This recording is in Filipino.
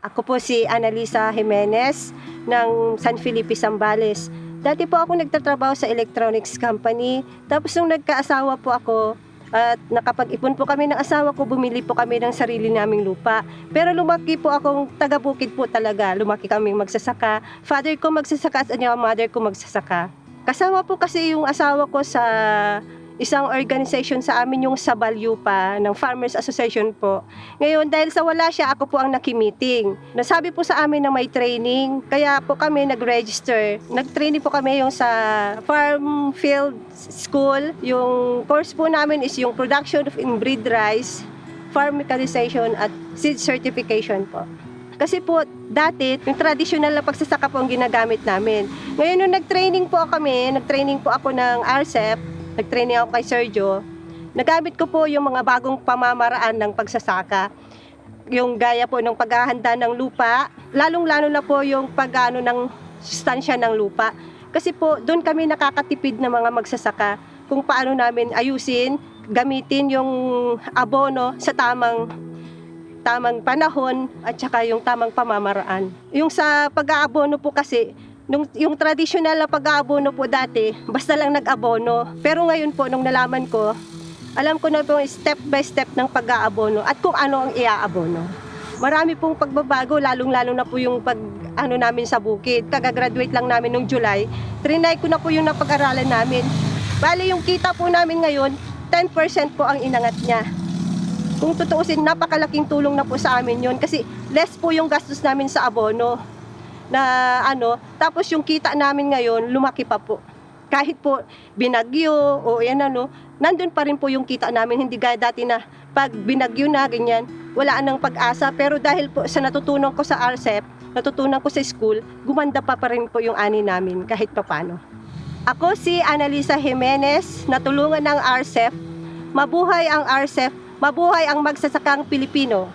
Ako po si Analisa Jimenez ng San Felipe Zambales. Dati po ako nagtatrabaho sa electronics company. Tapos nung nagkaasawa po ako, at nakapag-ipon po kami ng asawa ko, bumili po kami ng sarili naming lupa. Pero lumaki po akong taga-bukid po talaga. Lumaki kaming magsasaka. Father ko magsasaka at mother ko magsasaka. Kasama po kasi yung asawa ko sa isang organization sa amin yung Sabalyu pa ng Farmers Association po. Ngayon dahil sa wala siya, ako po ang nakimiting. Nasabi po sa amin na may training, kaya po kami nag-register. Nag-training po kami yung sa Farm Field School. Yung course po namin is yung Production of Inbreed Rice, Farm Mechanization at Seed Certification po. Kasi po, dati, yung traditional na pagsasaka po ang ginagamit namin. Ngayon, nung nag-training po kami, nag-training po ako ng RCEP, nag-training ako kay Sergio, nagamit ko po yung mga bagong pamamaraan ng pagsasaka. Yung gaya po ng paghahanda ng lupa, lalong-lalo na po yung pag-ano ng sustansya ng lupa. Kasi po, doon kami nakakatipid ng mga magsasaka kung paano namin ayusin, gamitin yung abono sa tamang tamang panahon at saka yung tamang pamamaraan. Yung sa pag-aabono po kasi, nung, yung traditional na pag-aabono po dati, basta lang nag-abono. Pero ngayon po, nung nalaman ko, alam ko na po yung step by step ng pag-aabono at kung ano ang iaabono. Marami pong pagbabago, lalong-lalo na po yung pag ano namin sa bukid. Kagagraduate lang namin nung July. Trinay ko na po yung napag-aralan namin. Bali, yung kita po namin ngayon, 10% po ang inangat niya. Kung tutuusin, napakalaking tulong na po sa amin yon kasi less po yung gastos namin sa abono na ano, tapos yung kita namin ngayon, lumaki pa po. Kahit po binagyo o yan ano, nandun pa rin po yung kita namin, hindi gaya dati na pag binagyo na, ganyan, wala nang pag-asa. Pero dahil po sa natutunan ko sa RCEP, natutunan ko sa school, gumanda pa pa rin po yung ani namin kahit papano. Ako si Analisa Jimenez, natulungan ng RCEP. Mabuhay ang RCEP, mabuhay ang magsasakang Pilipino.